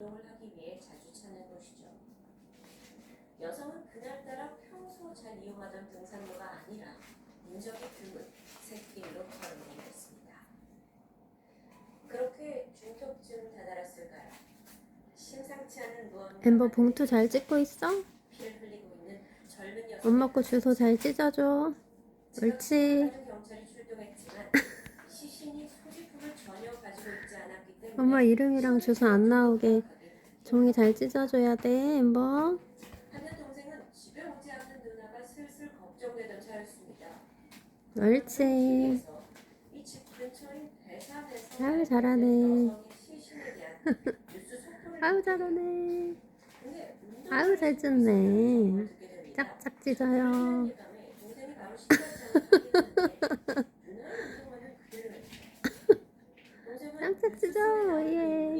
운동을 하기 위해 자주 찾는 곳이죠. 여성은 그날따라 평소 잘 이용하던 등산로가 아니라 인적이 드문 샛길로 걸어오게 됐습니다. 그렇게 중턱쯤 다다랐을까요? 심상치 않은 무언가 엠버 봉투 잘 찍고 있어? 피를 흘리고 있는 젊은 여성 엄마 거 주소 잘 찢어줘. 옳지. 경찰이 출동했지만 시신이 소지품을 엄마 이름이랑 주소 안 나오게 종이 잘 찢어줘야 돼, 엠버. 옳지. 아유, 잘하네. 듣게 잘하네. 아유, 잘 찢네. 짝짝 찢어요. 동생이 바로 신발장을 확인했는데 누나의 운동